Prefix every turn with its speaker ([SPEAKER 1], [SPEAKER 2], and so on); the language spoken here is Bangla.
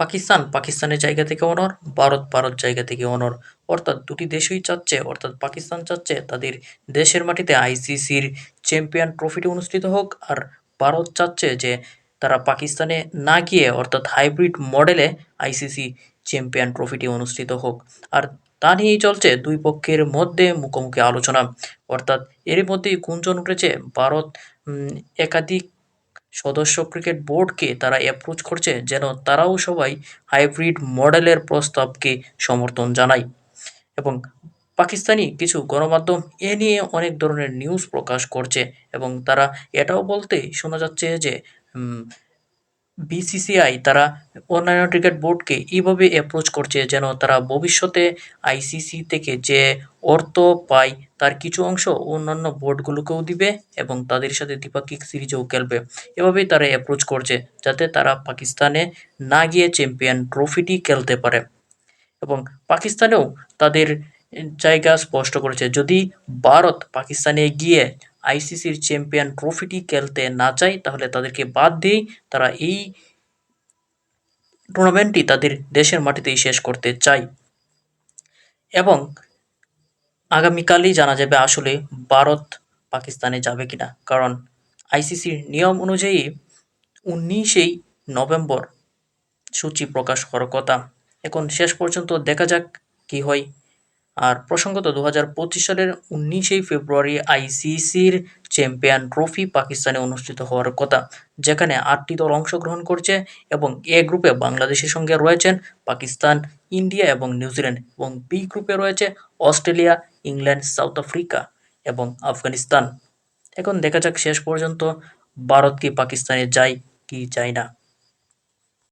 [SPEAKER 1] পাকিস্তান, পাকিস্তানের জায়গা থেকে অনর ভারত ভারত জায়গা থেকে অনর অর্থাৎ দুটি দেশই চাচ্ছে, অর্থাৎ পাকিস্তান চাচ্ছে, তাদের দেশের মাটিতে আইসিসির চ্যাম্পিয়ন ট্রফিটি অনুষ্ঠিত হোক। আর ভারত চাচ্ছে যে তারা পাকিস্তানে না গিয়ে অর্থাৎ হাইব্রিড মডেলে আইসিসি চ্যাম্পিয়ন ট্রফিটি অনুষ্ঠিত হোক। আর তা নিয়েই চলছে দুই পক্ষের মধ্যে মুখোমুখি আলোচনা। অর্থাৎ এরই মধ্যেই গুঞ্জন উঠেছে, ভারত একাধিক সদস্য ক্রিকেট বোর্ডকে তারা অ্যাপ্রোচ করছে যেন তারাও সবাই হাইব্রিড মডেলের প্রস্তাবকে সমর্থন জানায়। এবং পাকিস্তানি কিছু গণমাধ্যম এ নিয়ে অনেক ধরনের নিউজ প্রকাশ করছে এবং তারা এটাও বলতে শোনা যাচ্ছে যে বিসিসিআই তারা অন্যান্য ক্রিকেট বোর্ডকে এইভাবে অ্যাপ্রোচ করছে যেন তারা ভবিষ্যতে আইসিসি থেকে যে অর্থ পায়, তার কিছু অংশ অন্যান্য বোর্ডগুলোকেও দিবে এবং তাদের সাথে দ্বিপাক্ষিক সিরিজেও খেলবে। এভাবেই তারা অ্যাপ্রোচ করছে, যাতে তারা পাকিস্তানে না গিয়ে চ্যাম্পিয়ন ট্রফিটি খেলতে পারে। এবং পাকিস্তানেও তাদের জায়গা স্পষ্ট করেছে, যদি ভারত পাকিস্তানে গিয়ে আইসিসির চ্যাম্পিয়ন ট্রফিটি খেলতে না চায়, তাহলে তাদেরকে বাদ দিয়েই তারা এই টুর্নামেন্টটি তাদের দেশের মাটিতেই শেষ করতে চায়। এবং আগামীকালই জানা যাবে আসলে ভারত পাকিস্তানে যাবে কিনা, কারণ আইসিসির নিয়ম অনুযায়ী উনিশেই নভেম্বর সূচি প্রকাশ করার কথা। এখন শেষ পর্যন্ত দেখা যাক কি হয়। আর প্রসঙ্গত দু হাজার পঁচিশ সালের উনিশেই ফেব্রুয়ারি আইসিসির চ্যাম্পিয়ন ট্রফি পাকিস্তানে অনুষ্ঠিত হওয়ার কথা, যেখানে আটটি দল অংশগ্রহণ করছে এবং এ গ্রুপে বাংলাদেশের সঙ্গে রয়েছেন পাকিস্তান, ইন্ডিয়া এবং নিউজিল্যান্ড এবং বি গ্রুপে রয়েছে অস্ট্রেলিয়া, ইংল্যান্ড, সাউথ আফ্রিকা এবং আফগানিস্তান। এখন দেখা যাক শেষ পর্যন্ত ভারত কি পাকিস্তানে যায় কি যায় না।